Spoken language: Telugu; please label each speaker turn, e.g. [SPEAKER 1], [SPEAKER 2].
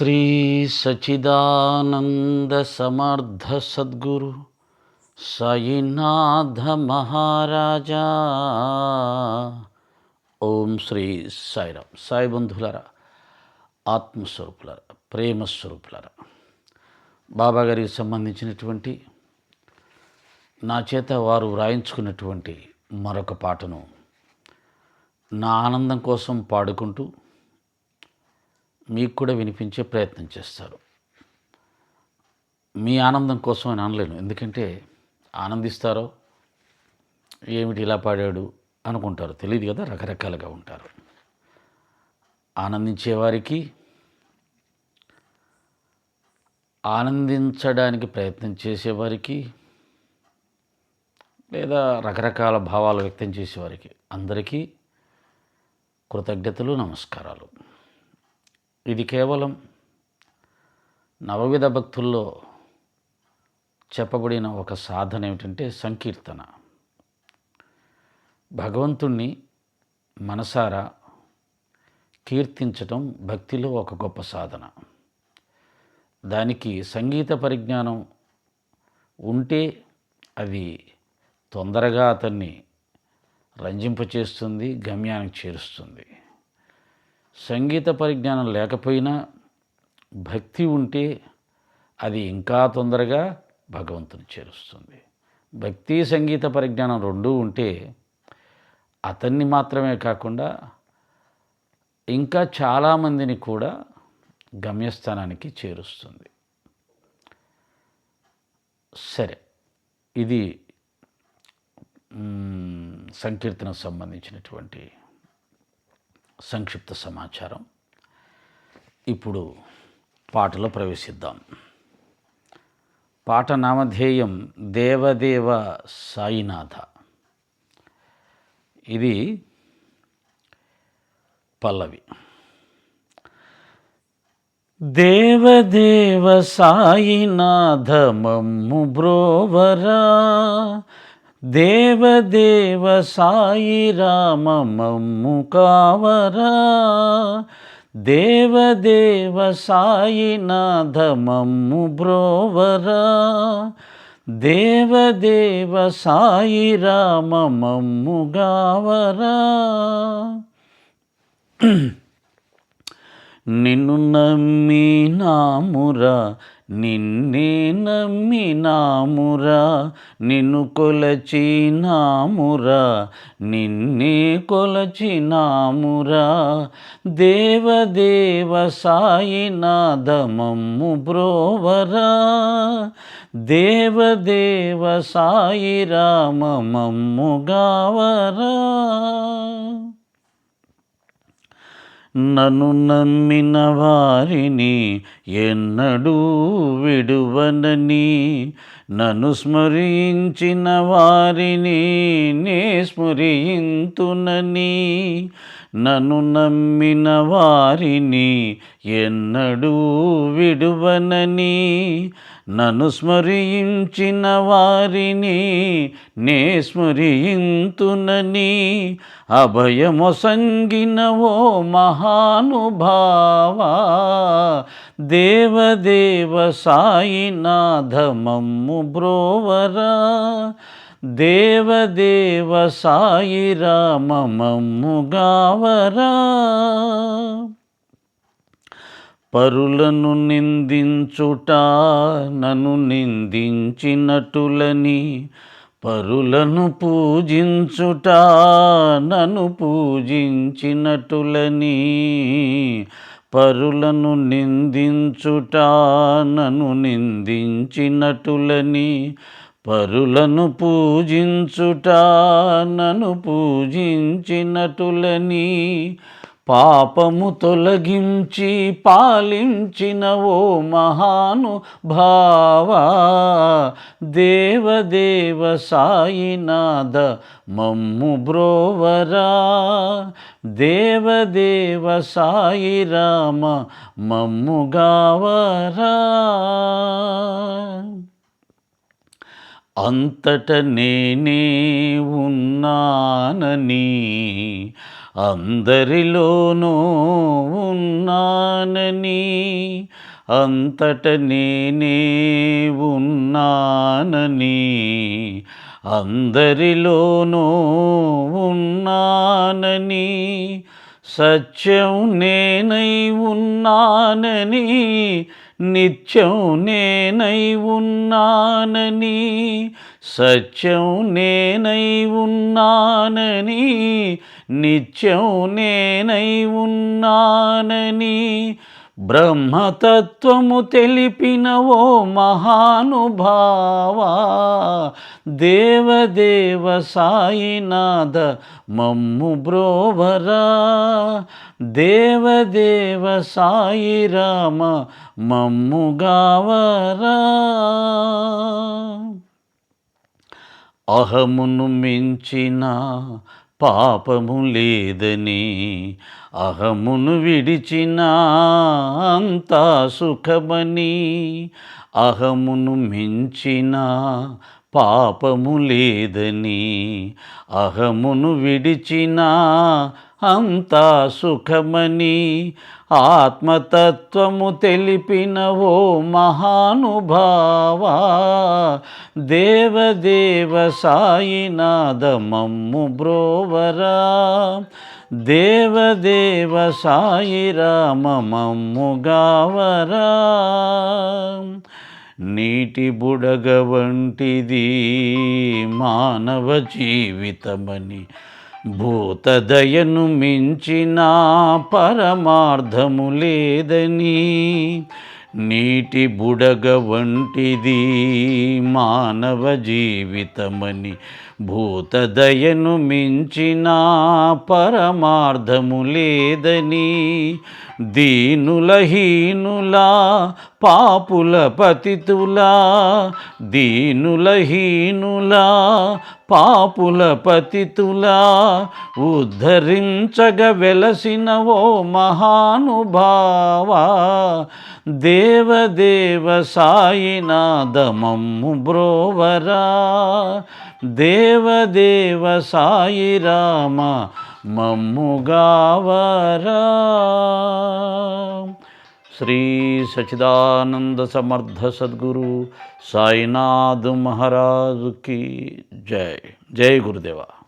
[SPEAKER 1] శ్రీ సచిదానంద సమర్థ సద్గురు సాయినాథ మహారాజా. ఓం శ్రీ సాయిరామ్ సాయి బంధువులరా ఆత్మస్వరూపులరా ప్రేమస్వరూపులరా బాబా గారికి సంబంధించినటువంటి నా చేత వారు వ్రాయించుకున్నటువంటి మరొక పాటను నా ఆనందం కోసం పాడుకుంటూ మీకు కూడా వినిపించే ప్రయత్నం చేస్తారు. మీ ఆనందం కోసం అని అనలేను. ఎందుకంటే ఆనందిస్తారో ఏమిటి ఇలా పాడాడు అనుకుంటారు. తెలియదు కదా రకరకాలుగా ఉంటారు. ఆనందించేవారికి ఆనందించడానికి ప్రయత్నం చేసేవారికి లేదా రకరకాల భావాలు వ్యక్తం చేసేవారికి అందరికీ కృతజ్ఞతలు నమస్కారాలు. ఇది కేవలం నవవిధ భక్తుల్లో చెప్పబడిన ఒక సాధన ఏమిటంటే సంకీర్తన. భగవంతుణ్ణి మనసారా కీర్తించటం భక్తిలో ఒక గొప్ప సాధన. దానికి సంగీత పరిజ్ఞానం ఉంటే అది తొందరగా అతన్ని రంజింపచేస్తుంది గమ్యానికి చేరుస్తుంది. సంగీత పరిజ్ఞానం లేకపోయినా భక్తి ఉంటే అది ఇంకా తొందరగా భగవంతుని చేరుస్తుంది. భక్తి సంగీత పరిజ్ఞానం రెండూ ఉంటే అతన్ని మాత్రమే కాకుండా ఇంకా చాలామందిని కూడా గమ్యస్థానానికి చేరుస్తుంది. సరే ఇది సంకీర్తనకు సంబంధించినటువంటి సంక్షిప్త సమాచారం. ఇప్పుడు పాటలో ప్రవేశిద్దాం. పాట నామధేయం దేవదేవ సాయినాథ. ఇది పల్లవి. దేవదేవ సాయినాథ మమ్ము బ్రోవరా దేవదేవ సాయి రామ మమ్ము కావరా. దేవదేవ సాయి నాథ మమ్ము బ్రోవరా. దేవదేవ సాయి రామ మమ్ము గావరా. నిన్ను నమ్మినామురా నిన్నే నమ్మినామురా నిన్ను కొలచినామురా నిన్నే కొలచినామురా. దేవదేవ సాయినాథమమ్ము బ్రోవరా దేవదేవ సాయి రామమమ్ము గావరా. నన్ను నమ్మిన వారిని ఎన్నడూ విడువనని నన్ను స్మరించిన వారిని నే స్మరింతునని నన్ను నమ్మిన వారిని ఎన్నడూ విడువనని నన్ను స్మరించిన వారిని నే స్మరింతునని అభయమొసంగిన ఓ మహానుభావా దేవదేవ సాయినాథ మమ్ము బ్రోవరా దేవదేవ సాయి రామ మమ్ము గావరా. పరులను నిందించుట నన్ను నిందించినటులని పరులను పూజించుట నన్ను పూజించినటులని పరులను నిందించుట నన్ను నిందించినటులని పరులను పూజించుట నన్ను పూజించినటులని పాపము తొలగించి పాలించిన ఓ మహాను భావా దేవదేవ సాయినాథ మమ్ము బ్రోవరా దేవదేవ సాయి రామ మమ్ము గావరా. అంతట నేనే ఉన్నానని అందరిలోనూ ఉన్నానని అంతట నేనే ఉన్నానని అందరిలోనూ ఉన్నానని సత్యం నేనై ఉన్నానని నిత్యం నేనై ఉన్నానని సత్యం నేనై ఉన్నానని నిత్యం నేనై ఉన్నానని బ్రహ్మతత్వము తెలిపిన ఓ మహానుభావా దేవదేవ సాయినాథ మమ్ము బ్రోవరా దేవదేవ సాయి రామ మమ్ము గావరా. అహమును మించిన పాపము లేదని అహమును విడిచిన అంతా సుఖమని అహమును మించిన పాపము లేదని అహమును విడిచిన అంతా సుఖమని ఆత్మతత్వము తెలిపిన ఓ మహానుభావా. దేవదేవ సాయినాథమమ్ము బ్రోవరా. దేవదేవ సాయి రామమమ్ము గావరా. నీటి బుడగ వంటిది మానవ జీవితమని భూతదయను మించిన పరమార్థము లేదని నీటి బుడగ వంటిది మానవ జీవితమని భూతదయను మించిన పరమార్థము లేదని దీనులహీనులా పాపుల పతితులా దీనులహీనులా పాపుల పతితులా ఉద్ధరించగ వెలసిన ఓ మహానుభావా దేవదేవ సాయినాథ బ్రోవరా దేవదేవ సాయి రామ మమ్ముగావరా శ్రీ సచిదానంద సమర్థ సద్గురు సాయినాథ్ మహారాజుకి జై. జై గురుదేవా.